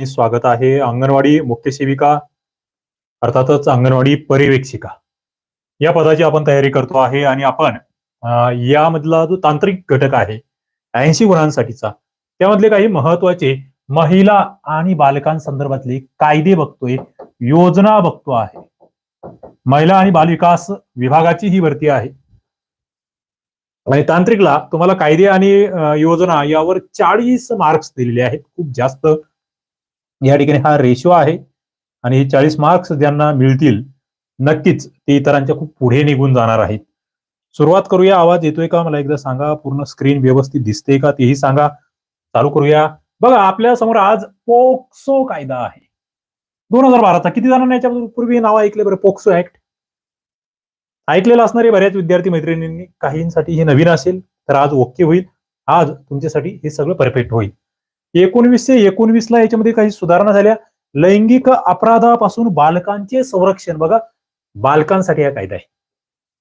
स्वागत आहे अंगणवाडी मुख्य सेविका अर्थातच अंगणवाडी पर्यवेक्षिका. या पदाची आपण तयारी करतो आहे आणि आपण यामधला जो तांत्रिक घटक आहे ऐंशी गुणांसाठीचा त्यामधले काही महत्त्वाचे महिला आणि बालकांसंदर्भातले कायदे बघतोय योजना बघतो आहे. महिला आणि बालविकास विभागाची ही भरती आहे. आणि तांत्रिकला तुम्हाला कायदे आणि योजना यावर चाळीस मार्क्स दिलेले आहेत खूप जास्त. या ठिकाणी हा रेशो आहे. आणि हे चाळीस मार्क्स ज्यांना मिळतील नक्कीच ते इतरांच्या खूप पुढे निघून जाणार आहेत. सुरुवात करूया. आवाज येतोय का? मला एकदा सांगा. पूर्ण स्क्रीन व्यवस्थित दिसते का? तेही सांगा. चालू करूया. बघा आपल्यासमोर आज पोक्सो कायदा आहे. दोन हजार बाराचा. किती जणांना याच्या पूर्वी नाव ऐकले बरं? POCSO act? ऐकलेलं असणारे बऱ्याच विद्यार्थी मैत्रिणींनी काहींसाठी हे नवीन असेल तर आज ओके होईल. आज तुमच्यासाठी हे सगळं परफेक्ट होईल. एकोणवीसशे एकोणवीसला याच्यामध्ये काही सुधारणा झाल्या. लैंगिक अपराधापासून बालकांचे संरक्षण. बघा बालकांसाठी हा कायदा आहे.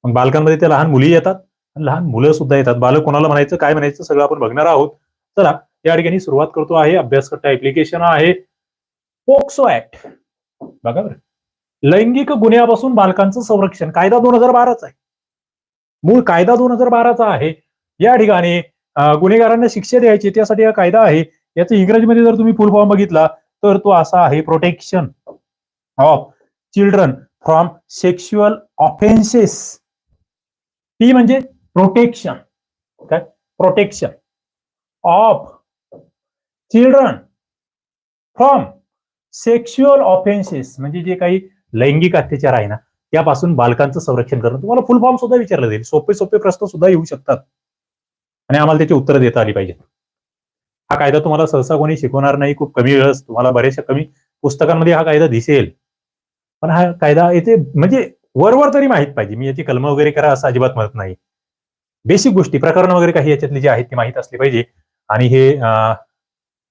मग बालकांमध्ये त्या लहान मुली येतात. आणि लहान मुलं सुद्धा येतात. बालक कोणाला म्हणायचं काय म्हणायचं सगळं आपण बघणार आहोत. चला या ठिकाणी सुरुवात करतो आहे. अभ्यासकर्ता ऍप्लिकेशन आहे. POCSO act. बघा बरं. लैंगिक गुन्ह्यापासून बालकांचं संरक्षण. कायदा दोन हजार बाराचा आहे. मूळ कायदा दोन हजार बाराचा आहे. या ठिकाणी गुन्हेगारांना शिक्षा द्यायची. त्यासाठी हा कायदा आहे. याचं इंग्रजीमध्ये जर तुम्ही फुल फॉर्म बघितला तर तो असा आहे protection of children from sexual offences ती म्हणजे प्रोटेक्शन काय protection of children from sexual offences म्हणजे जे काही लैंगिक अत्याचार आहे ना त्यापासून बालकांचं संरक्षण करणं. तुम्हाला फुल फॉर्म सुद्धा विचारलं जाईल. सोपे सोपे प्रश्न सुद्धा येऊ शकतात. आणि आम्हाला त्याची उत्तरं देता आली पाहिजेत. हा कायदा तुम्हाला सहसा कोणी शिकवणार नाही खूप कमी वेळच तुम्हाला बऱ्याचशा कमी पुस्तकांमध्ये हा कायदा दिसेल. पण हा कायदा येथे म्हणजे वरवर तरी माहीत पाहिजे. मी याची कलम वगैरे करा असं अजिबात म्हणत नाही. बेसिक गोष्टी प्रकरण वगैरे काही याच्यातली जे आहेत ते माहीत असली पाहिजे. आणि हे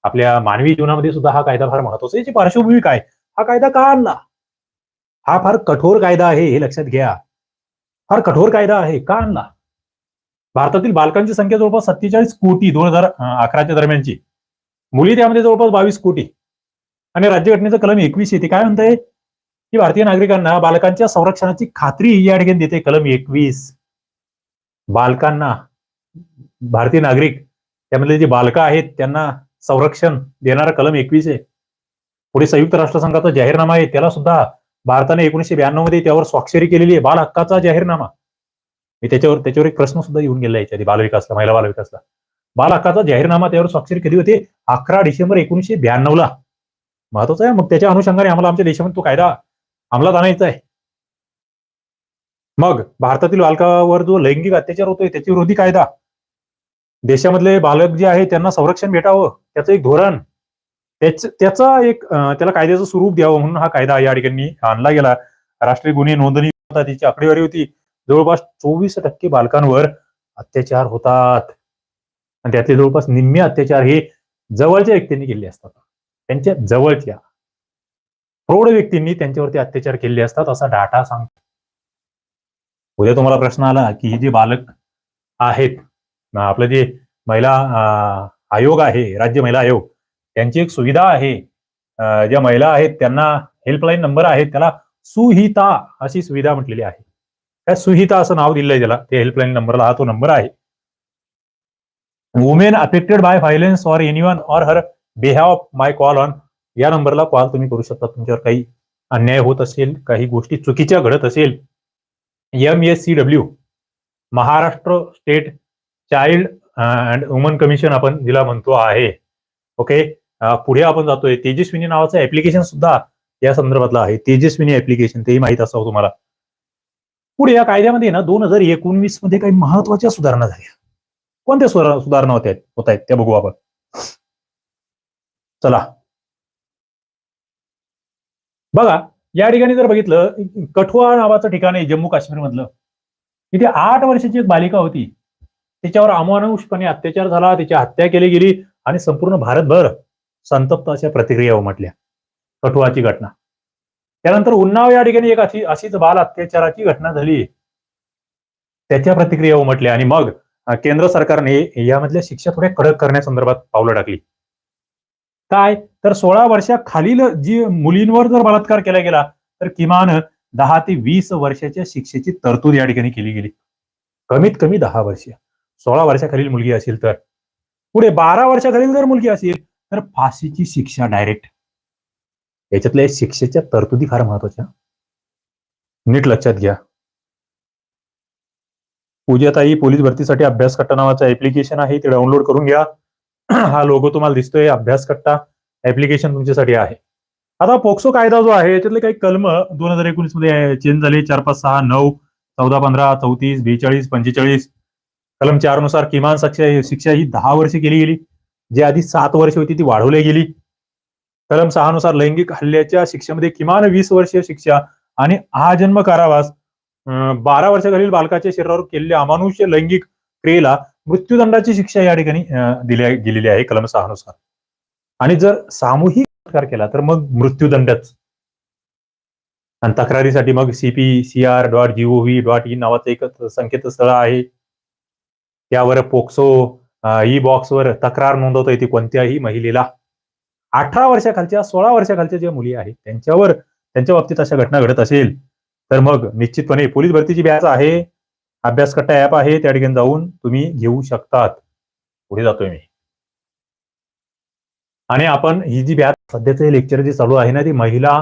आपल्या मानवी जीवनामध्ये सुद्धा हा कायदा फार महत्त्वाचा आहे. याची पार्श्वभूमी काय? हा कायदा का आणला? हा फार कठोर कायदा आहे हे लक्षात घ्या. फार कठोर कायदा आहे. का आणला? भारतातील बालकांची संख्या जवळपास सत्तेचाळीस कोटी दोन हजार अकराच्या दरम्यानची. मुली त्यामध्ये जवळपास बावीस कोटी. आणि राज्यघटनेचं कलम एकवीस येते. काय म्हणतंय? की भारतीय नागरिकांना बालकांच्या संरक्षणाची खात्री या ठिकाणी देते. कलम एकवीस. बालकांना भारतीय नागरिक त्यामधले जे बालकं आहेत त्यांना संरक्षण देणारा कलम एकवीस आहे. पुढे संयुक्त राष्ट्रसंघाचा जाहीरनामा आहे. त्याला सुद्धा भारताने एकोणीशे ब्याण्णवमध्ये त्यावर स्वाक्षरी केलेली आहे. बाल हक्काचा जाहीरनामा. मी त्याच्यावर त्याच्यावर एक प्रश्न सुद्धा येऊन गेला याच्या बालविकासला महिला बालविकासला. बालहक्काचा जाहीरनामा त्यावर स्वाक्षरी केली होती अकरा डिसेंबर एकोणीशे ब्याण्णव ला महत्वाचं आहे मग त्याच्या अनुषंगाने आम्हाला आमच्या देशामध्ये तो कायदा अंमलात आणायचा आहे. मग भारतातील बालकावर जो लैंगिक अत्याचार होतोय त्याच्या विरोधी कायदा. देशामधले बालक जे आहे त्यांना संरक्षण भेटावं त्याचं एक धोरण. त्याच त्याचा एक त्याला कायद्याचं स्वरूप द्यावं म्हणून हा कायदा या ठिकाणी आणला गेला. राष्ट्रीय गुन्हे नोंदणी होता त्याची आकडेवारी होती. जवळपास चोवीस टक्के बालकांवर अत्याचार होतात. आणि त्यातले जवळपास निम्मे अत्याचार हे जवळच्या व्यक्तींनी केले असतात. त्यांच्या जवळच्या प्रौढ व्यक्तींनी त्यांच्यावरती अत्याचार केले असतात असा डाटा सांगतो. उद्या तुम्हाला प्रश्न आला की हे जे बालक आहेत आपलं जे महिला आयोग आहे राज्य महिला आयोग त्यांची एक सुविधा आहे. ज्या महिला आहेत त्यांना हेल्पलाईन नंबर आहे त्याला सुहिता अशी सुविधा म्हटलेली आहे. काय सुहिता असं नाव दिलंय त्याला ते हेल्पलाईन नंबरला हा तो नंबर आहे. Women affected by violence or anyone or her behave my call on या नंबरला कॉल तुम्ही करू शकता. तुमच्यावर काही अन्याय होत असेल काही गोष्टी चुकीच्या घडत असेल. M S C W Maharashtra state child and woman commission आपण जिला म्हणतो आहे. ओके पुढे आपण जातोय. तेजस्विनी नावाचं ऍप्लिकेशन सुद्धा या संदर्भातलं आहे. तेजस्विनी ऍप्लिकेशन तेही माहीत असावं तुम्हाला. पुढे या कायद्यामध्ये ना दोन हजार एकोणवीसमध्ये काही महत्त्वाच्या सुधारणा झाल्या. कोणत्या सुधारणा होत्या होत आहेत त्या बघू आपण. चला. बघा या ठिकाणी जर बघितलं कठुआ नावाचं ठिकाण आहे जम्मू काश्मीर मधलं तिथे आठ वर्षाची एक बालिका होती. तिच्यावर अमानुषपणे अत्याचार झाला तिची हत्या केली गेली आणि संपूर्ण भारतभर संतप्त अशा प्रतिक्रिया उमटल्या. कठुआची घटना. त्यानंतर उन्नाव या ठिकाणी एक अशी अशीच बाल अत्याचाराची घटना झाली. त्याच्या प्रतिक्रिया उमटल्या आणि मग केंद्र सरकारने यामधल्या शिक्षा थोड्या कडक करण्यासंदर्भात पावलं टाकली. काय? तर सोळा वर्षाखालील जी मुलींवर जर बलात्कार केला गेला तर किमान दहा ते वीस वर्षाच्या शिक्षेची तरतूद या ठिकाणी केली गेली. कमीत कमी दहा वर्ष. सोळा वर्षाखालील मुलगी असेल तर. पुढे बारा वर्षाखालील जर मुलगी असेल तर फाशीची शिक्षा डायरेक्ट. याच्यातल्या शिक्षेच्या तरतुदी फार महत्त्वाच्या. नीट लक्षात घ्या. पूजाताई पोलीस भरतीसाठी अभ्यास कट्टा नावाचं ऍप्लिकेशन आहे ते डाउनलोड करून घ्या. हा लोगो तुम्हाला दिसतोय अभ्यास कट्टा ऍप्लिकेशन तुमच्यासाठी आहे. आता पोक्सो कायदा जो आहे याच्यातले काही कलम दोन हजार एकोणीसमध्ये चेंज झाले. चार पाच सहा नऊ चौदा पंधरा चौतीस बेचाळीस पंचेचाळीस. कलम चारनुसार किमान शिक्षा शिक्षा ही दहा वर्षे केली गेली. जी आधी सात वर्ष होती ती वाढवली गेली. कलम सहा नुसार लैंगिक हल्ल्याच्या शिक्षेमध्ये किमान वीस वर्षीय शिक्षा आणि आजन्म कारावास अं, बारा वर्षाखालील बालकाच्या शरीरावर केलेल्या अमानुष्य लैंगिक क्रियेला मृत्यूदंडाची शिक्षा या ठिकाणी दिल्या गेलेली आहे कलम सहा नुसार आणि जर सामूहिक बलात्कार केला तर मग मृत्यूदंडच. आणि तक्रारीसाठी मग CP C R dot GOV dot in नावाचं एक संकेतस्थळ आहे. त्यावर पोक्सो ई बॉक्सवर तक्रार नोंदवता येते कोणत्याही महिलेला. अठरा वर्षाखालच्या सोळा वर्षाखालच्या ज्या मुली आहेत त्यांच्यावर त्यांच्या बाबतीत अशा घटना घडत असेल तर मग निश्चितपणे पोलीस भरतीची बॅच आहे अभ्यास कट्टा ऍप आहे त्या ठिकाणी जाऊन तुम्ही घेऊ शकतात. पुढे जातोय मी. आणि आपण ही जी बॅच सध्याचं हे लेक्चर जे चालू आहे ना ती महिला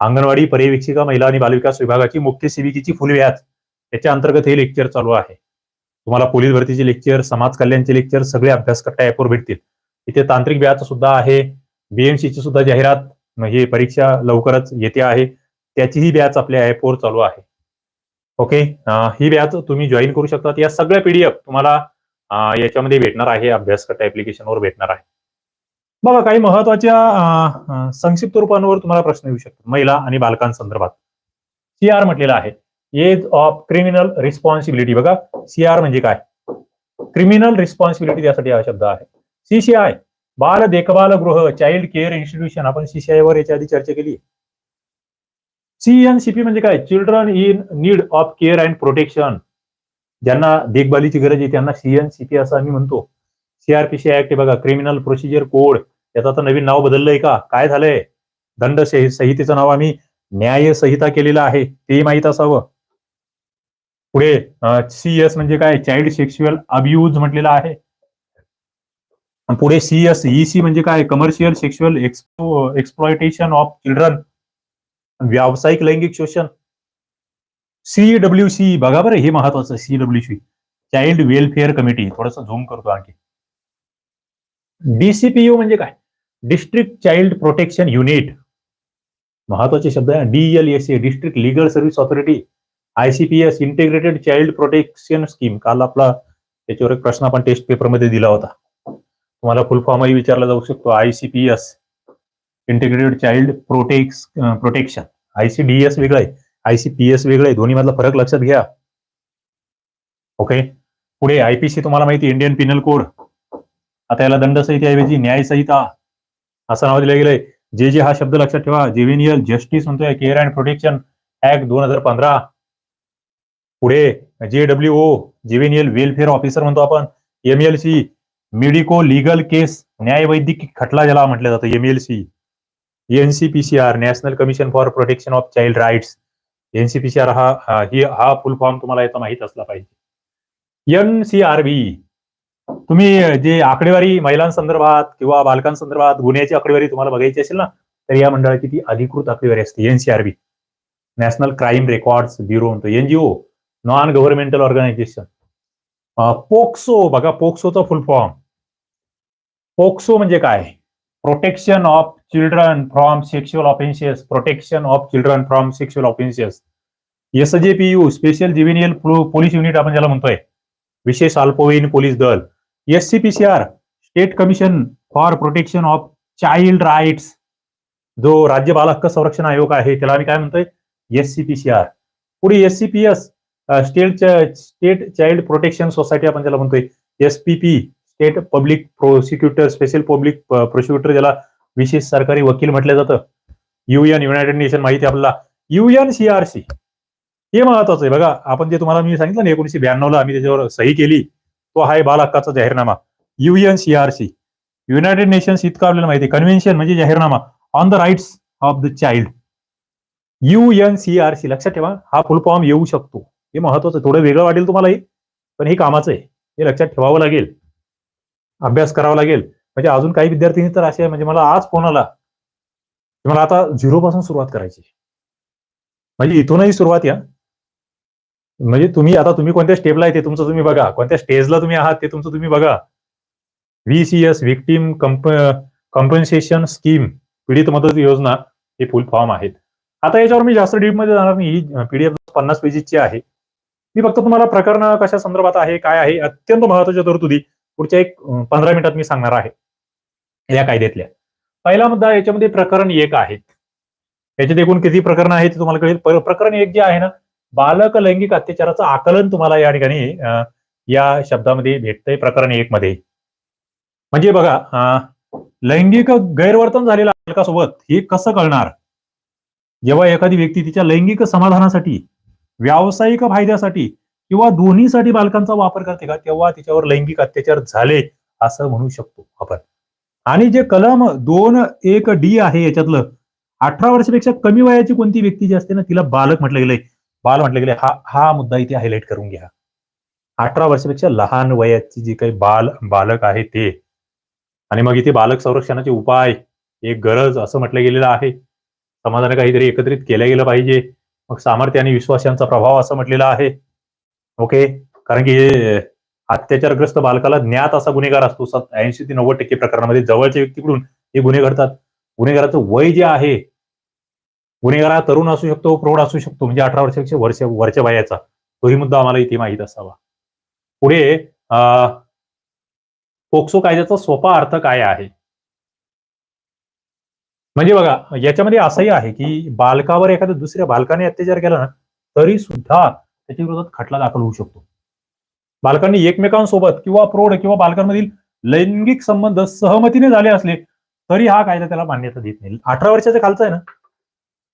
अंगणवाडी पर्यवेक्षिका महिला आणि बालविकास विभागाची मुख्य सेविकेची फुल बॅच त्याच्या अंतर्गत हे लेक्चर चालू आहे. तुम्हाला पोलीस भरतीचे लेक्चर समाज कल्याणचे लेक्चर सगळे अभ्यास कट्टा ऍपवर भेटतील. इथे तांत्रिक बॅच सुद्धा आहे. बीएमसी ची सुद्धा जाहिरात ही परीक्षा लवकरच येते आहे. त्याचीही बॅच आपल्या ऍपवर चालू आहे. ओके ही बॅच तुम्ही जॉईन करू शकता या सगळ्या पीडीएफ तुम्हाला याच्यामध्ये भेटणार आहे. अभ्यासकट ऍप्लिकेशनवर भेटणार आहे. बघा काही महत्त्वाच्या संक्षिप्त रूपांवर तुम्हाला प्रश्न येऊ शकतात. महिला आणि बालकांसंदर्भात सी आर म्हटलेलं आहे. एज ऑफ क्रिमिनल रिस्पॉन्सिबिलिटी बघा सीआर म्हणजे काय? क्रिमिनल रिस्पॉन्सिबिलिटी त्यासाठी हा शब्द आहे. सीसीआय बाल देखभाल गृह चाइल्ड केअर इन्स्टिट्यूशन आपण सीसीआयवर याच्या आधी चर्चा केली. सीएनसीपी म्हणजे काय? Children in need of care and protection ज्यांना देखभालीची गरज आहे त्यांना सीएनसीपी असं आम्ही म्हणतो. सीआरपीसी ऍक्ट बघा क्रिमिनल प्रोसिजर कोड याचं आता नवीन नाव बदललंय का? काय झालंय? दंड संहितेचं नाव आम्ही न्याय संहिता केलेलं आहे. ते माहीत असावं. पुढे सी एस म्हणजे काय? चाइल्ड सेक्शुअल अब्यूज म्हटलेलं आहे. पुढे सी एस सी म्हणजे काय? Commercial sexual explo exploitation of children व्यावसायिक लैंगिक शोषण. सी डब्ल्यू सी बघा बरं हे महत्वाचं C W C child welfare committee थोडस झूम करतो आणखी. डीसीपीयू म्हणजे काय? डिस्ट्रिक्ट चाइल्ड प्रोटेक्शन युनिट महत्त्वाचे शब्द आहे. DLSA district legal service authority ICPS integrated child protection scheme काल आपला त्याच्यावर एक प्रश्न आपण टेस्ट पेपरमध्ये दिला होता. तुम्हाला फुल फॉर्मही विचारला जाऊ शकतो. ICPS integrated child protects protection ICDS वेगळं आहे. आयसीपीएस वेगळं आहे. दोन्ही मधला फरक लक्षात घ्या. ओके पुढे आयपीसी तुम्हाला माहिती इंडियन पिनल कोड आता याला दंड संहितेऐवजी न्याय संहिता असं नाव दिलं गेलंय. जे जे हा शब्द लक्षात ठेवा. Juvenile justice care and protection act दोन हज़ार पंधरा. पुढे J W O juvenile welfare officer म्हणतो आपण. ML C medico legal case न्याय वैद्यकीय खटला ज्याला म्हटलं जातं MLC NCPCR national commission for protection of child rights NCPCR हा ही हा फुल फॉर्म तुम्हाला याचा माहीत असला पाहिजे. एनसीआरबी तुम्ही जे आकडेवारी महिलांसंदर्भात किंवा बालकांसंदर्भात गुन्ह्याची आकडेवारी तुम्हाला बघायची असेल ना तर या मंडळाची ती अधिकृत आकडेवारी असते NCRB national crime records bureau म्हणतो NGO non governmental organisation POCSO बघा पोक्सोचा फुल फॉर्म पोक्सो म्हणजे काय? Protection of children from sexual offences protection of children from sexual offences SJPU special juvenile police unit आपण ज्याला म्हणतोय. विशेष अल्पवयीन पोलीस दल. S C P C R state commission for protection of child rights जो राज्य बाल हक्क संरक्षण आयोग आहे त्याला आम्ही काय म्हणतोय? S C P C R पुढे S C P S state state child protection society आपण ज्याला म्हणतोय S P P state public prosecutor special public prosecutor ज्याला विशेष सरकारी वकील म्हटलं जातं. युएन युनायटेड नेशन माहिती आपल्याला. युएन सीआरसी हे महत्वाचं आहे. बघा आपण जे तुम्हाला मी सांगितलं ना एकोणीशे ब्याण्णव ला आम्ही त्याच्यावर सही केली तो आहे बाल हक्काचा जाहीरनामा युएन सीआरसी युनायटेड नेशन्स इतकं आपल्याला माहिती आहे. कन्व्हेन्शन म्हणजे जाहीरनामा. On the rights of the child C लक्षात ठेवा हा फुल फॉर्म येऊ शकतो. हे महत्वाचं थोडं वेगळं वाटेल तुम्हाला हे पण हे कामाचं आहे. हे लक्षात ठेवावं लागेल. अभ्यास करावा लागेल. म्हणजे अजून काही विद्यार्थ्यांनी तर असे म्हणजे मला आज फोन आला मला आता झिरो पासून सुरुवात करायची म्हणजे इथूनही सुरुवात या. म्हणजे तुम्ही आता तुम्ही कोणत्या स्टेपला आहे ते तुमचं तुम्ही बघा. कोणत्या स्टेजला तुम्ही आहात ते तुमचं तुम्ही बघा. व्हीसीएस विक्टीम कॉम्पन्सेशन स्कीम पीडित मदत योजना हे फुल फॉर्म आहेत. आता याच्यावर मी जास्त डीपमध्ये जाणार नाही. पीडीएफ पन्नास पेजेसची आहे. मी फक्त तुम्हाला प्रकरण कशा संदर्भात आहे काय आहे अत्यंत महत्त्वाच्या तरतुदी पुढच्या एक पंधरा मिनिटात मी सांगणार आहे या कायद्यातल्या. पहिला मुद्दा याच्यामध्ये प्रकरण एक आहे. याच्यात एकूण किती प्रकरण आहेत ते तुम्हाला कळेल. प्रकरण एक जे आहे ना बालक लैंगिक अत्याचाराचं आकलन तुम्हाला या ठिकाणी या शब्दामध्ये भेटतंय प्रकरण एक मध्ये म्हणजे बघा लैंगिक गैरवर्तन झालेल्या बालकासोबत हे कसं कळणार? जेव्हा एखादी व्यक्ती तिच्या लैंगिक समाधानासाठी व्यावसायिक फायद्यासाठी किंवा दोन्हीसाठी बालकांचा वापर करते का तेव्हा तिच्यावर लैंगिक अत्याचार झाले असं म्हणू शकतो आपण. आणि जे कलम दोन एक डी आहे याच्यातलं अठरा वर्षापेक्षा कमी वयाची कोणती व्यक्ती जी असते ना तिला बालक म्हटलं गेलंय. बाल म्हटलं गेलंय. हा हा मुद्दा इथे हायलाईट करून घ्या. अठरा वर्षापेक्षा लहान वयाची जी काही बाल बालक आहे ते. आणि मग इथे बालक संरक्षणाचे उपाय एक गरज असं म्हटलं गेलेलं आहे. समाजाने काहीतरी एकत्रित केलं गेलं पाहिजे. मग सामर्थ्य आणि विश्वास यांचा प्रभाव असं म्हटलेलं आहे. ओके कारण की अत्याचारग्रस्त बालकाला ज्ञात असा गुन्हेगार असतो. ऐंशी ते नव्वद टक्के प्रकरणामध्ये जवळच्या व्यक्तीकडून हे गुन्हे घडतात. गुन्हेगाराचं वय जे आहे गुन्हेगार हा तरुण असू शकतो प्रौढ असू शकतो म्हणजे अठरा वर्षापेक्षा वर्ष वरच्या वयाचा. तोही मुद्दा आम्हाला इथे माहीत असावा. पुढे पोक्सो कायद्याचा सोपा अर्थ काय आहे? म्हणजे बघा याच्यामध्ये असंही आहे की बालकावर एखाद्या दुसऱ्या बालकाने अत्याचार केला ना तरी सुद्धा त्याच्या विरोधात खटला दाखल होऊ शकतो. बालकांनी एकमेकांसोबत किंवा प्रौढ किंवा बालकांमधील लैंगिक संबंध सहमतीने झाले असले तरी हा कायदा त्याला मान्यता देत नाही. अठरा वर्षाचा खालचा आहे ना?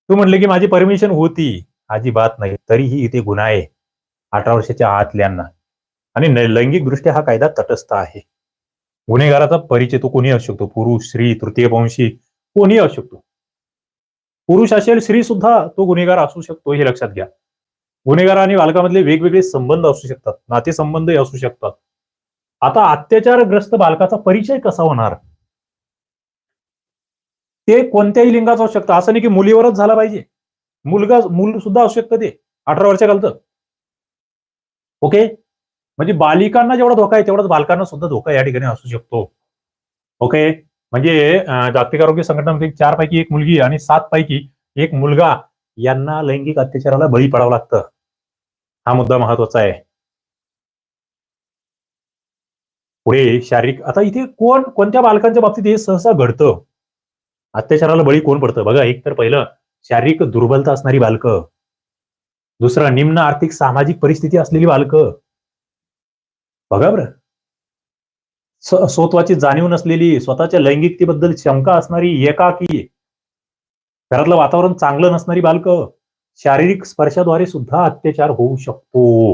तू म्हणले की माझी परमिशन होती. अजिबात नाही. तरीही इथे गुन्हा आहे. अठरा वर्षाच्या आतल्यांना. आणि लैंगिक लैंगिकदृष्ट्या हा कायदा तटस्थ आहे. गुन्हेगाराचा परिचय तो कोणी असू शकतो. पुरुष स्त्री तृतीयवंशी कोणी असू शकतो. पुरुष असेल स्त्री सुद्धा तो गुन्हेगार असू शकतो हे लक्षात घ्या. गुन्हेगार आणि बालकामधले वेगवेगळे संबंध असू शकतात नातेसंबंधही असू शकतात. आता अत्याचारग्रस्त बालकाचा परिचय कसा होणार? ते कोणत्याही लिंगाचं असू शकतं. असं नाही की मुलीवरच झाला पाहिजे. मुलगा मूल सुद्धा असू शकतं ते अठरा वर्षा घालतं ओके? म्हणजे बालिकांना जेवढा धोका आहे तेवढाच बालकांना सुद्धा धोका या ठिकाणी असू शकतो. ओके? म्हणजे जागतिक आरोग्य संघटनामध्ये चार पैकी एक मुलगी आणि सात पैकी एक मुलगा यांना लैंगिक अत्याचाराला बळी पडावं लागतं. हा मुद्दा महत्त्वाचा आहे. पुढे शारीरिक आता इथे कोण कोणत्या बालकांच्या बाबतीत हे सहसा घडतं? अत्याचाराला बळी कोण पडतं? बघा एक तर पहिलं शारीरिक दुर्बलता असणारी बालकं. दुसरं निम्न आर्थिक सामाजिक परिस्थिती असलेली बालकं. बघा बरं. स्वत्वाची जाणीव नसलेली स्वतःच्या लैंगिकतेबद्दल शंका असणारी एकाकी. घरातलं वातावरण चांगलं नसणारी बालकं. शारीरिक स्पर्शाद्वारे सुद्धा अत्याचार होऊ शकतो.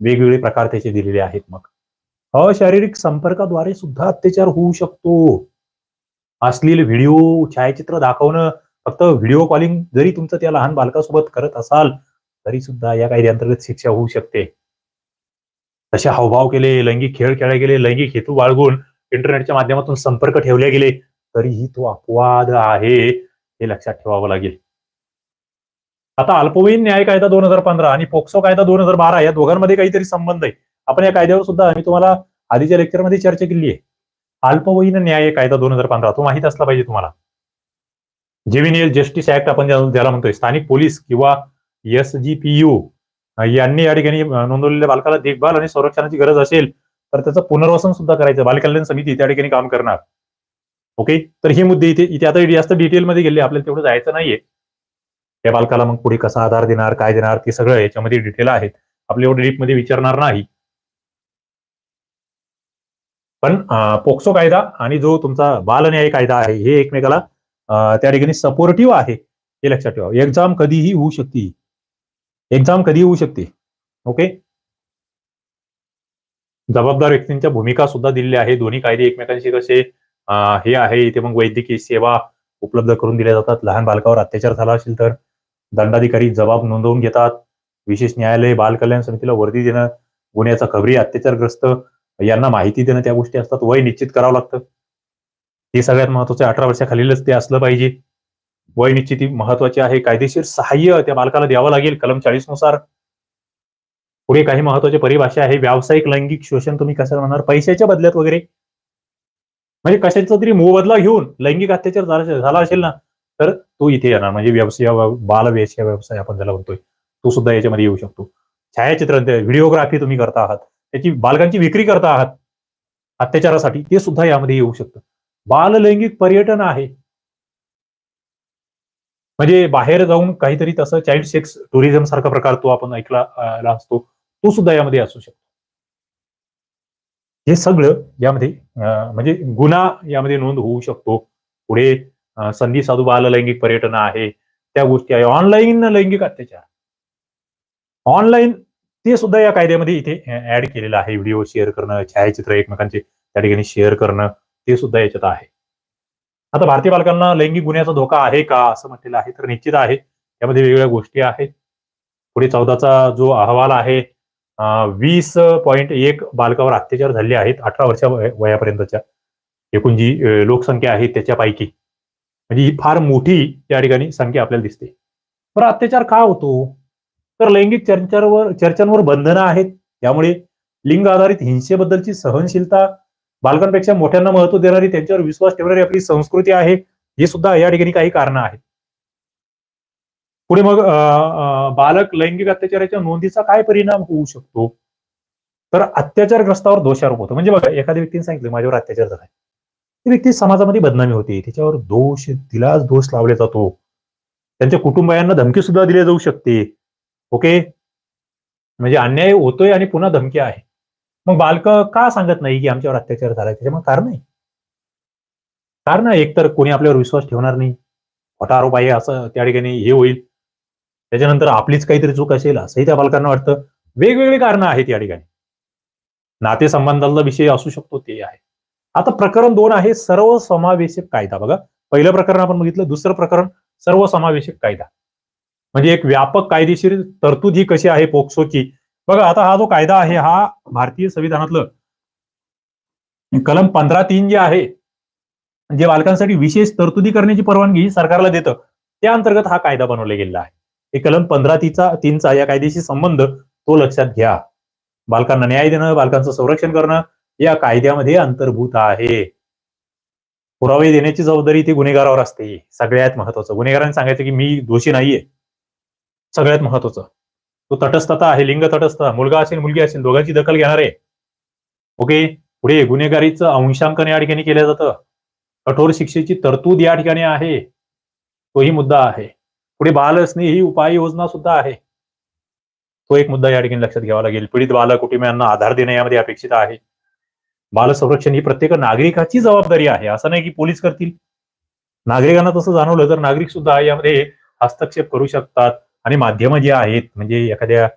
वेगवेगळे प्रकार त्याचे दिलेले आहेत मग. अशारीरिक संपर्काद्वारे सुद्धा अत्याचार होऊ शकतो. असलेले व्हिडिओ छायाचित्र दाखवणं फक्त व्हिडिओ कॉलिंग जरी तुमचं त्या लहान बालकासोबत करत असाल तरी सुद्धा या कायद्यांतर्गत शिक्षा होऊ शकते. तसे हावभाव केले लैंगिक खेळ खेळले गेले लैंगिक हेतू बाळगून इंटरनेटच्या माध्यमातून संपर्क ठेवले गेले तरीही तो अपवाद आहे हे लक्षात ठेवावं लागेल. आता अल्पवयीन न्याय कायदा दोन हजार पंधरा आणि पोक्सो कायदा दोन हजार बारा या दोघांमध्ये काहीतरी संबंध आहे. आपण या कायद्यावर सुद्धा आम्ही तुम्हाला आधीच्या लेक्चरमध्ये चर्चा केली आहे. अल्पवयीन न्याय कायदा दोन हजार पंधरा तो माहीत असला पाहिजे तुम्हाला. जेव्हिनियल जस्टिस ऍक्ट आपण ज्याला म्हणतोय स्थानिक पोलीस किंवा एस जी पी यू यांनी या ठिकाणी नोंदवलेल्या बालकाला देखभाल आणि संरक्षणाची गरज असेल तर त्याचं पुनर्वसन सुद्धा करायचं बालकल्याण समिती त्या ठिकाणी काम करणार. ओके तर हे मुद्दे इथे इथे आता जास्त डिटेलमध्ये गेले आपल्याला तेवढं जायचं नाहीये. त्या बालकाला मग पुढे कसा आधार देणार काय देणार ते सगळं याच्यामध्ये डिटेल आहेत. आपले एवढे डीपमध्ये विचारणार नाही. पण पोक्सो कायदा आणि जो तुमचा बालन्याय कायदा आहे हे एकमेकाला त्या ठिकाणी सपोर्टिव्ह आहे हे लक्षात ठेवा. एक्झाम कधीही होऊ शकते. एक्झाम कधीही होऊ शकते. ओके जबाबदार व्यक्तींच्या भूमिका सुद्धा दिलेल्या आहे. दोन्ही कायदे एकमेकांशी कसे हे आहे इथे मग वैद्यकीय सेवा उपलब्ध करून दिल्या जातात. लहान बालकावर अत्याचार झाला असेल तर दंडाधिकारी जबाब नोंदवून घेतात. विशेष न्यायालय बाल कल्याण समितीला वर्दी देणं गुन्ह्याचा खबरी अत्याचारग्रस्त यांना माहिती देणं त्या गोष्टी असतात. वय निश्चित करावं लागतं. हे सगळ्यात महत्वाचं अठरा वर्षाखालीलच ते असलं पाहिजे. वय निश्चिती महत्वाची आहे. कायदेशीर सहाय्य त्या बालकाला द्यावं लागेल. कलम चाळीसनुसार पुढे काही महत्वाची परिभाषा आहे. व्यावसायिक लैंगिक शोषण तुम्ही कशाला म्हणणार? पैशाच्या बदल्यात वगैरे. म्हणजे कशाचा तरी मोबदला घेऊन लैंगिक अत्याचार झाला झाला असेल ना तर तो इथे येणार. म्हणजे व्यवसाय बाल व्यवसाय व्यवसाय आपण त्याला म्हणतोय तो सुद्धा याच्यामध्ये येऊ शकतो. छायाचित्रण व्हिडिओग्राफी तुम्ही करता आहात. त्याची बालकांची विक्री करता आहात. अत्याचारासाठी ते सुद्धा यामध्ये येऊ शकतं. बाल लैंगिक पर्यटन आहे. म्हणजे बाहेर जाऊन काहीतरी तसं चाइल्ड सेक्स टुरिझम सारखा प्रकार तो आपण ऐकला असतो तो सुद्धा यामध्ये असू शकतो. हे सगळं यामध्ये म्हणजे गुन्हा यामध्ये नोंद होऊ शकतो. पुढे संधी साधू बाल लैंगिक पर्यटन आहे त्या गोष्टी आहे. ऑनलाईन लैंगिक अत्याचार. ऑनलाईन ते सुद्धा या कायद्यामध्ये इथे ऍड केलेलं आहे. व्हिडिओ शेअर करणं छायाचित्र एकमेकांचे त्या ठिकाणी शेअर करणं ते सुद्धा याच्यात आहे. आता भारतीय बालकांना लैंगिक गुन्ह्याचा धोका आहे का असं म्हटलेलं आहे तर निश्चित आहे. त्यामध्ये वेगवेगळ्या गोष्टी आहेत. पुढे चौदाचा जो अहवाल आहे वीस पॉईंट एक बालकावर अत्याचार झाले आहेत अठरा वर्षा वयापर्यंतच्या. एकूण जी लोकसंख्या आहे त्याच्यापैकी. म्हणजे ही फार मोठी या ठिकाणी संख्या आपल्याला दिसते. बरं अत्याचार का होतो? तर लैंगिक चर्चांवर चर्चांवर बंधनं आहेत. त्यामुळे लिंग आधारित हिंसेबद्दलची सहनशीलता बालकांपेक्षा मोठ्यांना महत्त्व देणारी त्यांच्यावर विश्वास ठेवणारी आपली संस्कृती आहे हे सुद्धा या ठिकाणी काही कारणं आहेत. पुढे मग बालक लैंगिक अत्याचाराच्या नोंदीचा काय परिणाम होऊ शकतो? तर अत्याचारग्रस्तावर दोषारोप होतो. म्हणजे बघा एखाद्या व्यक्तीने सांगितलं माझ्यावर अत्याचार झालाय. ती व्यक्ती समाजामध्ये बदनामी होते. त्याच्यावर दोष तिलाच दोष लावले जातो. त्यांच्या कुटुंबियांना धमकी सुद्धा दिली जाऊ शकते. ओके? म्हणजे अन्याय होतोय आणि पुन्हा धमकी आहे. मग बालक का सांगत नाही की आमच्यावर अत्याचार झालाय? त्याच्यामुळे कारण आहे. कारण आहे एकतर कोणी आपल्यावर विश्वास ठेवणार नाही. खोटा आरोप आहे असं त्या ठिकाणी हे होईल. त्याच्यानंतर आपलीच काहीतरी चूक असेल असंही त्या बालकांना वाटतं. वेगवेगळी कारणं आहेत या ठिकाणी. नातेसंबंधाचा विषय असू शकतो ते आहे. आता प्रकरण दोन आहे सर्वसमावेशक कायदा. बघा पहिलं प्रकरण आपण बघितलं दुसरं प्रकरण सर्वसमावेशक कायदा. म्हणजे एक व्यापक कायदेशीर तरतूद ही कशी आहे पोक्सोची बघा आता हा जो कायदा आहे हा भारतीय संविधानातलं कलम पंधरा तीन जे आहे जे बालकांसाठी विशेष तरतुदी करण्याची परवानगी सरकारला देतं त्या अंतर्गत हा कायदा बनवला गेलेला आहे. हे कलम पंधरा तीचा तीनचा या कायदेशी संबंध तो लक्षात घ्या. बालकांना न्याय देणं बालकांचं संरक्षण करणं या कायद्यामध्ये अंतर्भूत आहे. पुरावे देण्याची जबाबदारी ती गुन्हेगारावर असते. सगळ्यात महत्वाचं गुन्हेगारांनी सांगायचं की मी दोषी नाहीये. सगळ्यात महत्वाचं. तो तटस्थता आहे लिंग तटस्थता मुलगा असेल मुलगी असेल दोघांची दखल घेणार. आहे ओके? पुढे गुन्हेगारीचं अंशांकन या ठिकाणी केलं जातं. कठोर शिक्षेची तरतूद या ठिकाणी आहे. तोही मुद्दा आहे. पुढे बालस्नेही उपाययोजना सुद्धा आहे. तो एक मुद्दा या ठिकाणी लक्षात घ्यावा लागेल. पीडित बालकुटुंबियांना आधार देणे यामध्ये अपेक्षित आहे. बाल संरक्षण ही प्रत्येक नागरिकाची जबाबदारी आहे. असं नाही की पोलीस करतील. नागरिकांना तसं जाणवलं तर नागरिक सुद्धा यामध्ये हस्तक्षेप करू शकतात. आणि माध्यमं जी आहेत म्हणजे एखाद्या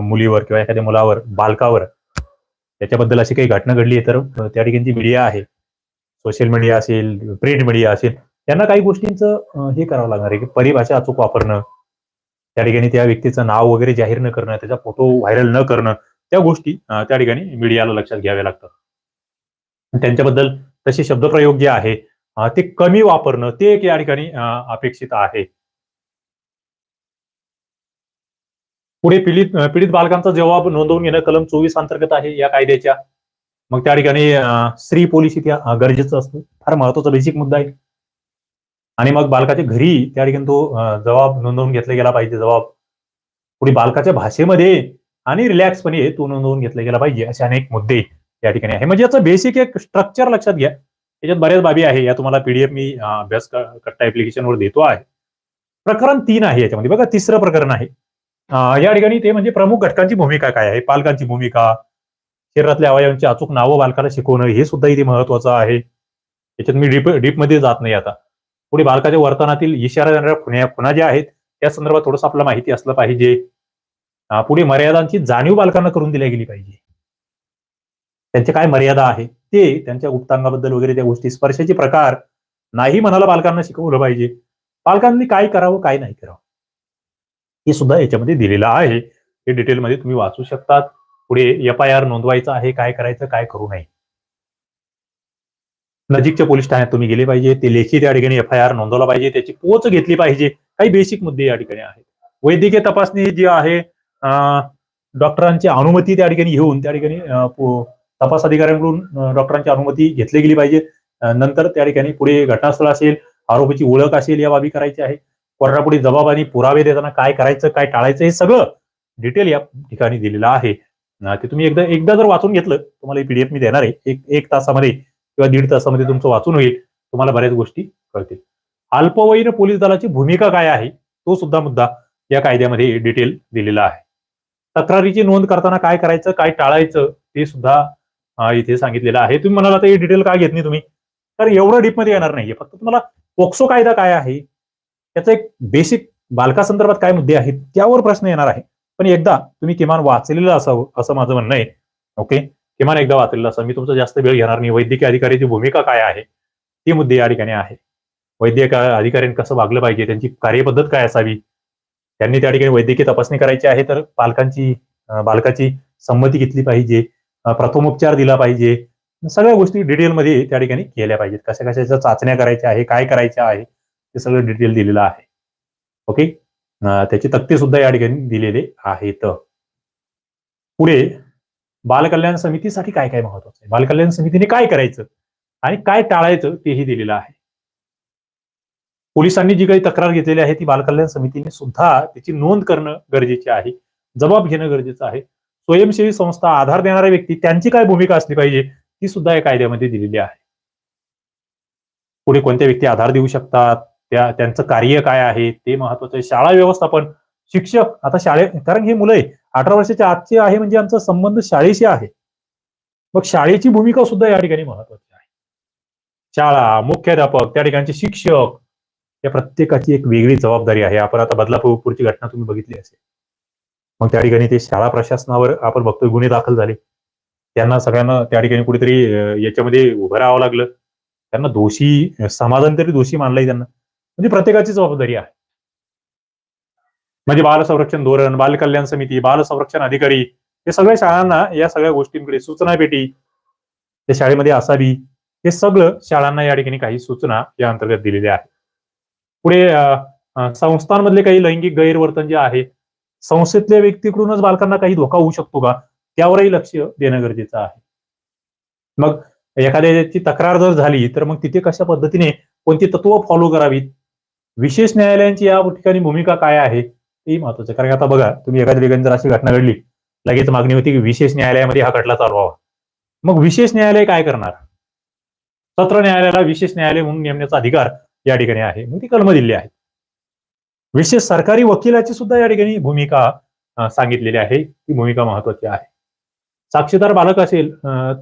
मुलीवर किंवा एखाद्या मुलावर बालकावर त्याच्याबद्दल अशी काही घटना घडली आहे तर त्या ठिकाणची मीडिया आहे. सोशल मीडिया असेल प्रिंट मीडिया असेल त्यांना काही गोष्टींचं हे करावं लागणार आहे की परिभाषा अचूक वापरणं त्या ठिकाणी त्या व्यक्तीचं नाव वगैरे जाहीर न करणं त्याचा फोटो व्हायरल न करणं त्या गोष्टी त्या ठिकाणी मीडियाला लक्षात घ्याव्या लागतात. त्यांच्याबद्दल तसे शब्दप्रयोग जे आहे ते कमी वापरणं ते एक या ठिकाणी अपेक्षित आहे. पुढे पीडित पीडित बालकांचा जबाब नोंदवून घेणं कलम चोवीस अंतर्गत आहे या कायद्याच्या. मग त्या ठिकाणी स्त्री पोलीस इथे गरजेचं असतं. फार महत्त्वाचा बेसिक मुद्दा आहे. आणि मग बालकाच्या घरी त्या ठिकाणी तो जवाब जबाब नोंदवून घेतला गेला पाहिजे जबाब. पुढे बालकाच्या भाषेमध्ये आणि रिलॅक्सपणे तो नोंदवून घेतला गेला पाहिजे असे अनेक मुद्दे. या ठिकाणी आहे. म्हणजे याचं बेसिक एक स्ट्रक्चर लक्षात घ्या. त्याच्यात बऱ्याच बाबी आहे. या तुम्हाला पीडीएफ मी अभ्यास कट्टा ऍप्लिकेशनवर देतो आहे. प्रकरण तीन आहे याच्यामध्ये. बघा तिसरं प्रकरण आहे. या ठिकाणी ते म्हणजे प्रमुख घटकांची भूमिका काय आहे? पालकांची भूमिका शरीरातल्या अवयवांची अचूक नावं बालकाला शिकवणं हे सुद्धा इथे महत्वाचं आहे. याच्यात मी डीप डीपमध्ये जात नाही आता. पुढे बालकाच्या वर्तनातील इशारा देणाऱ्या खुण्या खुणा ज्या आहेत त्या संदर्भात थोडंसं आपल्याला माहिती असलं पाहिजे. पुढे मर्यादांची जाणीव बालकांना करून दिली गेली पाहिजे. त्यांच्या काय मर्यादा आहे? ते त्यांच्या गुप्तांगाबद्दल वगैरे त्या गोष्टी स्पर्शाचे प्रकार नाही मनाला पालकांना शिकवलं पाहिजे. पालकांनी काय करावं काय नाही करावं? हे सुद्धा याच्यामध्ये दिलेलं आहे. हे डिटेलमध्ये तुम्ही वाचू शकतात. पुढे एफ आय आर नोंदवायचं आहे काय करायचं काय करू नये. नजीकच्या पोलीस ठाण्यात तुम्ही गेले पाहिजे. ते लेखी त्या ठिकाणी एफ आय आर नोंदवला पाहिजे. त्याची पोच घेतली पाहिजे. काही बेसिक मुद्दे या ठिकाणी आहेत. वैद्यकीय तपासणी जी आहे डॉक्टरांची अनुमती त्या ठिकाणी घेऊन त्या ठिकाणी तपास अधिकाऱ्यांकडून डॉक्टरांची अनुमती घेतली गेली पाहिजे. नंतर त्या ठिकाणी पुढे घटनास्थळ असेल आरोपीची ओळख असेल या बाबी करायची आहे. कोर्टापुढे जबाब आणि पुरावे देताना काय करायचं काय टाळायचं हे सगळं डिटेल या ठिकाणी दिलेलं आहे. ते तुम्ही एकदा एकदा जर वाचून घेतलं तुम्हाला पीडीएफ मी देणार आहे. एक एक तासामध्ये किंवा दीड तासामध्ये तुमचं वाचून होईल. तुम्हाला बऱ्याच गोष्टी कळतील. अल्पवयीन पोलीस दलाची भूमिका काय आहे? तो सुद्धा मुद्दा या कायद्यामध्ये डिटेल दिलेला आहे. तक्रारीची नोंद करताना काय करायचं काय टाळायचं ते सुद्धा इथे सांगितलेलं आहे. तुम्ही म्हणाला तर हे डिटेल काय घेत नाही तुम्ही? तर एवढं डीपमध्ये येणार नाहीये. फक्त तुम्हाला पोक्सो कायदा काय आहे? त्याचा एक बेसिक बालकासंदर्भात काय मुद्दे आहेत त्यावर प्रश्न येणार आहे. पण एकदा तुम्ही किमान वाचलेलं असावं असं माझं म्हणणं आहे. ओके किमान एकदा वाचलेलं असं. मी तुमचा जास्त वेळ घेणार नाही. वैद्यकीय अधिकाऱ्याची भूमिका काय आहे? ती मुद्दे या ठिकाणी आहे. वैद्यकीय अधिकाऱ्यांनी कसं वागलं पाहिजे? त्यांची कार्यपद्धत काय असावी? त्यांनी त्या ठिकाणी वैद्यकीय तपासणी करायची आहे तर पालकांची बालकाची संमती घेतली पाहिजे. प्रथमोपचार दिला पाहिजे. सगळ्या गोष्टी डिटेलमध्ये त्या ठिकाणी केल्या पाहिजेत. कशा कशाच्या चाचण्या करायच्या आहे काय करायच्या आहे ते सगळं डिटेल दिलेलं आहे. ओके त्याचे तक्ते सुद्धा या ठिकाणी दिलेले आहेत. पुढे बालकल्याण समितीसाठी काय काय महत्वाचं आहे? बालकल्याण समितीने काय करायचं आणि काय टाळायचं तेही दिलेलं आहे. पोलिसांनी जी काही तक्रार घेतलेली आहे ती बालकल्याण समितीने सुद्धा त्याची नोंद करणं गरजेचे आहे. जबाब घेणं गरजेचं आहे. स्वयंसेवी संस्था आधार देणाऱ्या व्यक्ती त्यांची काय भूमिका असली पाहिजे ती सुद्धा या कायद्यामध्ये दिलेली आहे. पुढे कोणत्या व्यक्ती आधार देऊ शकतात त्या त्यांचं कार्य काय आहे ते महत्वाचं आहे. शाळा व्यवस्थापन शिक्षक आता शाळे कारण हे मुलं अठरा वर्षाच्या आजचे आहे म्हणजे आमचा संबंध शाळेशी आहे. मग शाळेची भूमिका सुद्धा या ठिकाणी महत्वाची आहे. शाळा मुख्याध्यापक त्या ठिकाणचे शिक्षक या प्रत्येकाची एक वेगळी जबाबदारी आहे. आपण आता बदलापूरची घटना तुम्ही बघितली असेल. मग त्या ठिकाणी ते शाळा प्रशासनावर आपण बघतोय गुन्हे दाखल झाले. त्यांना सगळ्यांना त्या ठिकाणी कुठेतरी याच्यामध्ये उभं राहावं लागलं. त्यांना दोषी समाधान तरी दोषी मानलंय त्यांना. म्हणजे प्रत्येकाची जबाबदारी आहे. म्हणजे बाल संरक्षण धोरण बाल कल्याण समिती बाल संरक्षण अधिकारी हे सगळ्या शाळांना या सगळ्या गोष्टींकडे सूचना पेटी त्या शाळेमध्ये असावी. हे सगळं शाळांना या ठिकाणी काही सूचना या अंतर्गत दिलेल्या आहेत. पुढे संस्थांमधले काही लैंगिक गैरवर्तन जे आहे संस्थेतल्या व्यक्तीकडूनच बालकांना काही धोका होऊ शकतो का? त्यावरही लक्ष देणं गरजेचं आहे. मग एखाद्याची तक्रार जर झाली तर मग तिथे कशा पद्धतीने कोणती तत्व फॉलो करावीत? विशेष न्यायालयांची या ठिकाणी भूमिका काय आहे? तेही महत्वाचं कारण आता बघा तुम्ही एखाद्या ठिकाणी जर अशी घटना घडली लगेच मागणी होती की विशेष न्यायालयामध्ये हा खटला चालवावा मग विशेष न्यायालय काय करणार? सत्र न्यायालयाला विशेष न्यायालय म्हणून नेमण्याचा अधिकार या ठिकाणी आहे. मग ती कलम दिली आहे विशेष सरकारी वकिलाची सुद्धा या ठिकाणी भूमिका सांगितलेली आहे. ती भूमिका महत्वाची आहे. साक्षीदार बालक असेल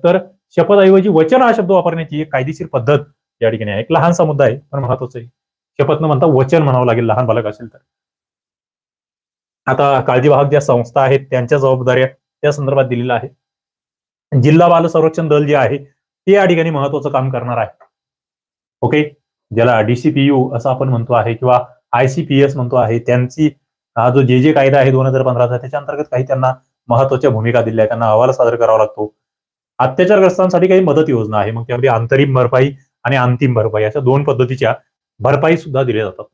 तर शपथऐवजी वचन हा शब्द वापरण्याची एक कायदेशीर पद्धत या ठिकाणी आहे. एक लहानसा मुद्दा आहे पण महत्त्वाचा आहे. शपथ न म्हणता वचन म्हणावं लागेल लहान बालक असेल तर. आता काळजीवाहक ज्या संस्था आहेत त्यांच्या जबाबदाऱ्या त्या संदर्भात दिलेल्या आहे जिल्हा बाल संरक्षण दल जे आहे ते या ठिकाणी महत्वाचं काम करणार आहे. ओके? ज्याला डीसीपीयू असं आपण म्हणतो आहे किंवा आयसीपीएस म्हणतो आहे त्यांची हा जो जे जे कायदा आहे दोन हजार पंधराचा त्याच्या अंतर्गत काही त्यांना महत्त्वाच्या भूमिका दिल्या आहेत. त्यांना अहवाल सादर करावा लागतो. अत्याचारग्रस्तांसाठी काही मदत योजना आहे. मग त्यामध्ये अंतरिम भरपाई आणि अंतिम भरपाई अशा दोन पद्धतीच्या भरपाई सुद्धा दिल्या जातात.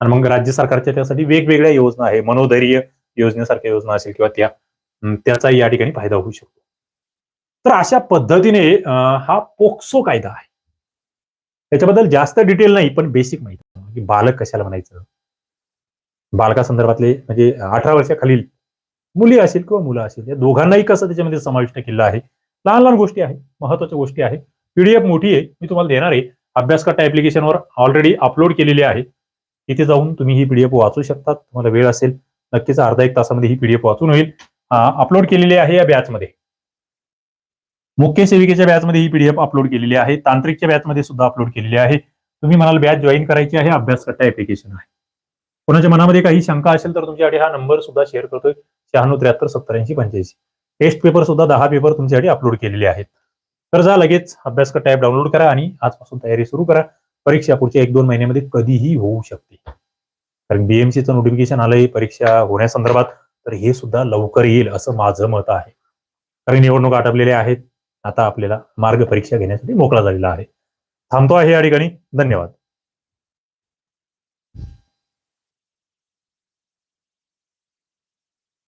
आणि मग राज्य सरकारच्या त्यासाठी वेगवेगळ्या योजना आहे. मनोधैर्य योजनेसारख्या योजना असेल किंवा त्या त्याचाही या ठिकाणी फायदा होऊ शकतो. तर अशा पद्धतीने हा पोक्सो कायदा आहे. त्याच्याबद्दल जास्त डिटेल नाही पण बेसिक माहिती. की बालक कशाला म्हणायचं? बालकासंदर्भातले म्हणजे अठरा वर्षाखालील मुली असेल किंवा मुलं असेल या दोघांनाही कसं त्याच्यामध्ये समाविष्ट केलं आहे? लहान लहान गोष्टी आहेत महत्त्वाच्या गोष्टी आहेत. पीडीएफ मोठी आहे मी तुम्हाला देणार आहे. अभ्यासकर्ता ऍप्लिकेशनवर ऑलरेडी अपलोड केलेली आहे. तिथे जाऊन तुम्ही ही पीडीएफ वाचू शकता तुम्हाला वेळ असेल नक्कीच अर्धा एक तासामध्ये ही पीडीएफ वाचून होईल. अपलोड केलेली आहे या बॅचमध्ये मुख्य सेविकेच्या बॅचमध्ये ही पीडीएफ अपलोड केलेली आहे. तांत्रिकच्या बॅचमध्ये सुद्धा अपलोड केलेली आहे. तुम्ही म्हणाल बॅच जॉईन करायची आहे अभ्यासकर्ता ऍप्लिकेशन आहे. कोणाच्या मनामध्ये काही शंका असेल तर तुमच्यासाठी हा नंबर सुद्धा शेअर करतोय शहाण्णव त्र्याहत्तर सत्तर ऐंशी पंच्याऐंशी. टेस्ट पेपर सुद्धा दहा पेपर तुमच्यासाठी अपलोड केलेले आहेत. तर जा लगेच अभ्यास करता टॅब डाउनलोड करा आणि आजपासून तयारी सुरू करा. परीक्षा पुढच्या एक दोन महिन्यामध्ये कधीही होऊ शकते. कारण बीएमसीचं नोटिफिकेशन आलंय परीक्षा होण्यासंदर्भात तर हे सुद्धा लवकर येईल असं माझं मत आहे. कारण निवडणूक आटपलेल्या आहेत आता आपल्याला मार्ग परीक्षा घेण्यासाठी मोकळा झालेला आहे. थांबतो आहे या ठिकाणी. धन्यवाद.